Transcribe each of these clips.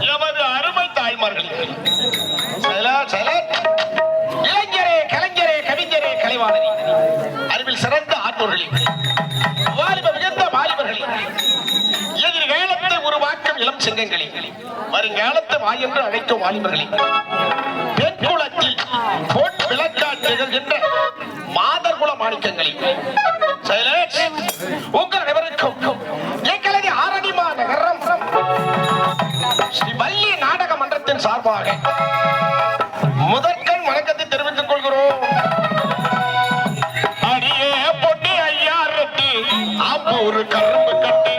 எமது அருமை தாய்மார்கள். இளைஞரே கலைஞரே கவிஞரே கலைவாணரே. அறிவில் சிறந்த ஆற்றோர்களே. வாலிப வாயென்று அழைக்கும் வாலிபர்களே. பெண் குலத்தில் பொன் விளக்காற்றுகின்ற மாதர்குல மாணிக்கங்களே. சார்பாக முதற்கண் வணக்கத்தை தெரிவித்துக் கொள்கிறோம். அடியே பொட்டி ஐயா ரெட்டி ஒரு கரும்பு கட்டு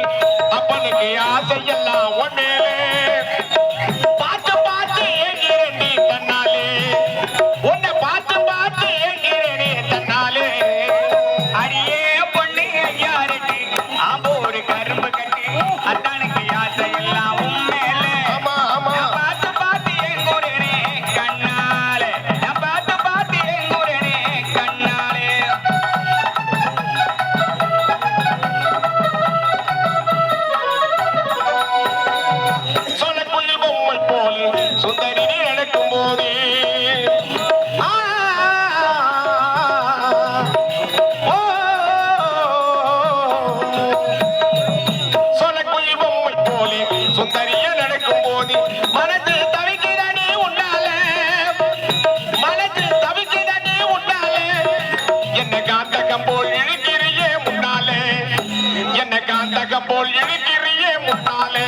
சுந்தரினே நடக்கும் போது. சொல்லக்குள்ளி பொம்மை போலி சுந்தரிய நடக்கும் போது. மனத்தில் தவிக்கிறானே உன்னால. மனத்தில் தவிக்கிறானே உன்னால. என்ன காந்தகம் போல் இழுக்கிறியே முன்னாலே என்ன காந்தகம் போல் இழுக்கிறியே முன்னாலே